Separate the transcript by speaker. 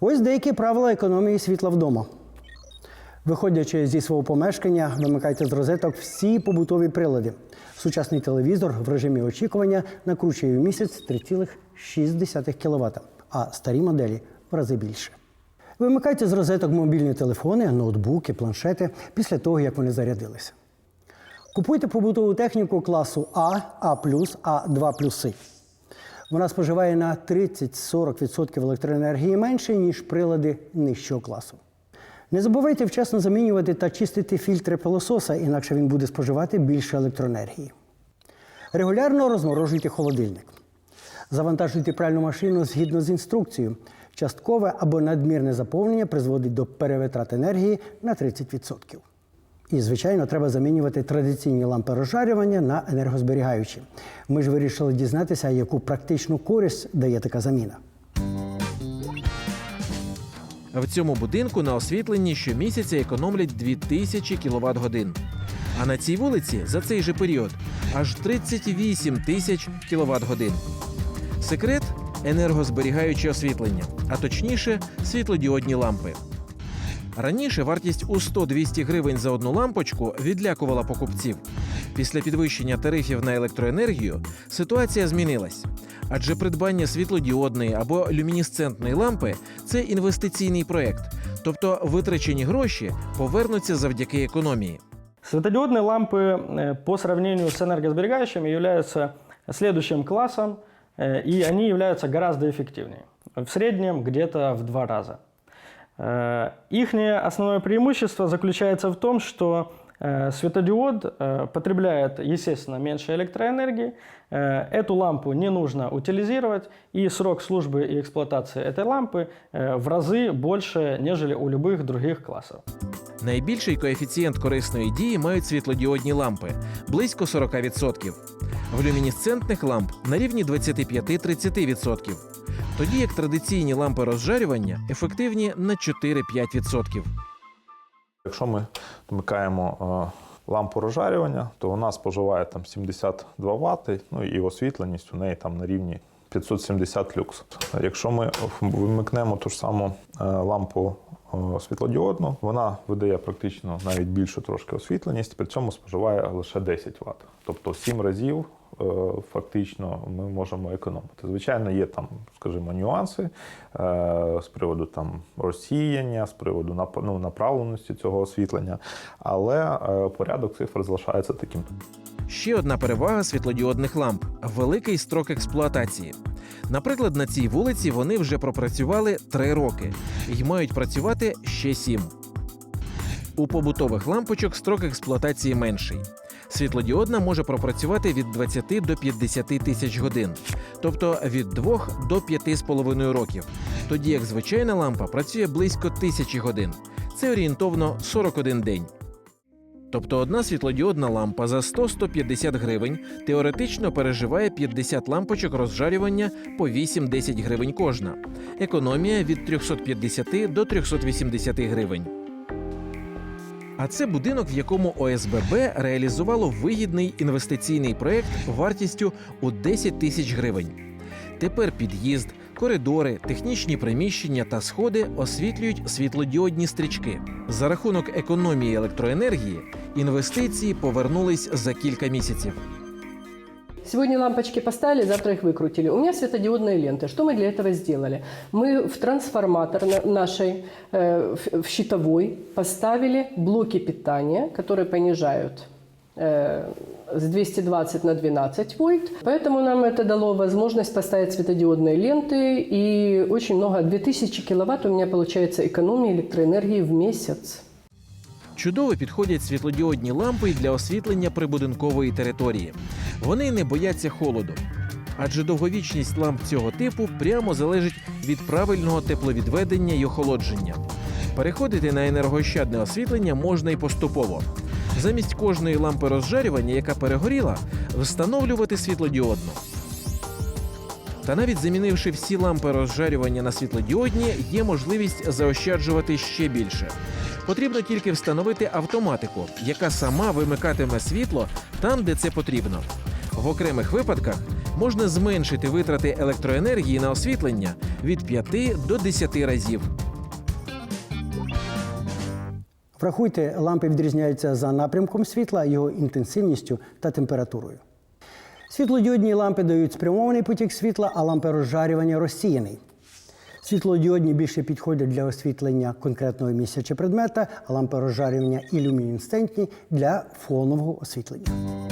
Speaker 1: Ось деякі правила економії світла вдома. Виходячи зі свого помешкання, вимикайте з розеток всі побутові прилади. Сучасний телевізор в режимі очікування накручує в місяць 3,6 кВт, а старі моделі в рази більше. Вимикайте з розеток мобільні телефони, ноутбуки, планшети після того, як вони зарядилися. Купуйте побутову техніку класу А, А+, А2 плюси. Вона споживає на 30-40% електроенергії менше, ніж прилади нижчого класу. Не забувайте вчасно замінювати та чистити фільтри пилососа, інакше він буде споживати більше електроенергії. Регулярно розморожуйте холодильник. Завантажуйте пральну машину згідно з інструкцією. Часткове або надмірне заповнення призводить до перевитрат енергії на 30%. І, звичайно, треба замінювати традиційні лампи розжарювання на енергозберігаючі. Ми ж вирішили дізнатися, яку практичну користь дає така заміна.
Speaker 2: В цьому будинку на освітленні щомісяця економлять 2000 кВт годин. А на цій вулиці за цей же період аж 38 тисяч кВт годин. Секрет енергозберігаюче освітлення, а точніше, світлодіодні лампи. Раніше вартість у 100-200 гривень за одну лампочку відлякувала покупців. Після підвищення тарифів на електроенергію ситуація змінилась. Адже придбання світлодіодної або люмінесцентної лампи це інвестиційний проект, тобто витрачені гроші повернуться завдяки економії.
Speaker 3: Светодиодные лампы э, по сравнению с энергосберегающими являются следующим классом, э, и они являются гораздо эффективнее. В среднем где-то в два раза. Их основное преимущество заключается в том, что э, светодиод э, потребляет, естественно, меньше электроэнергии. Э, Эту лампу не нужно утилизировать, и срок службы и эксплуатации этой лампы э, в разы больше, нежели у любых других классов.
Speaker 2: Найбільший коефіцієнт корисної дії мають світлодіодні лампи близько 40%. В люмінесцентних ламп на рівні 25-30%. Тоді як традиційні лампи розжарювання ефективні на 4-5%.
Speaker 4: Якщо ми вмикаємо е, лампу розжарювання, то вона споживає там 72 Вт, ну і освітленість у неї там на рівні 570 люкс. Якщо ми вимикнемо ту ж саму е, лампу е, світлодіодну, вона видає практично навіть більшу трошки освітленість, при цьому споживає лише 10 Вт. Тобто 7 разів фактично ми можемо економити. Звичайно, є там, скажімо, нюанси е, з приводу там розсіяння, з приводу ну, направленості цього освітлення, але е, порядок цифр залишається таким.
Speaker 2: Ще одна перевага світлодіодних ламп великий строк експлуатації. Наприклад, на цій вулиці вони вже пропрацювали 3 роки і мають працювати ще 7. У побутових лампочок строк експлуатації менший. Світлодіодна може пропрацювати від 20 до 50 тисяч годин, тобто від 2 до 5,5 років. Тоді як звичайна лампа працює близько тисячі годин. Це орієнтовно 41 день. Тобто одна світлодіодна лампа за 100-150 гривень теоретично переживає 50 лампочок розжарювання по 8-10 гривень кожна. Економія від 350 до 380 гривень. А це будинок, в якому ОСББ реалізувало вигідний інвестиційний проект вартістю у 10 тисяч гривень. Тепер під'їзд, коридори, технічні приміщення та сходи освітлюють світлодіодні стрічки. За рахунок економії електроенергії інвестиції повернулись за кілька місяців.
Speaker 5: Сегодня лампочки поставили, завтра их выкрутили. У меня светодиодные ленты. Что мы для этого сделали? Мы в трансформатор на- нашей, э, в- в щитовой, поставили блоки питания, которые понижают э, с 220 на 12 вольт. Поэтому нам это дало возможность поставить светодиодные ленты. И очень много, 2000 киловатт у меня получается экономии электроэнергии в месяц.
Speaker 2: Чудово підходять світлодіодні лампи й для освітлення прибудинкової території. Вони не бояться холоду. Адже довговічність ламп цього типу прямо залежить від правильного тепловідведення й охолодження. Переходити на енергоощадне освітлення можна й поступово. Замість кожної лампи розжарювання, яка перегоріла, встановлювати світлодіодну. Та навіть замінивши всі лампи розжарювання на світлодіодні, є можливість заощаджувати ще більше. Потрібно тільки встановити автоматику, яка сама вимикатиме світло там, де це потрібно. В окремих випадках можна зменшити витрати електроенергії на освітлення від 5 до 10 разів.
Speaker 1: Врахуйте, лампи відрізняються за напрямком світла, його інтенсивністю та температурою. Світлодіодні лампи дають спрямований потік світла, а лампи розжарювання розсіяний. Світлодіодні більше підходять для освітлення конкретного місця чи предмета, а лампи розжарювання і для фонового освітлення.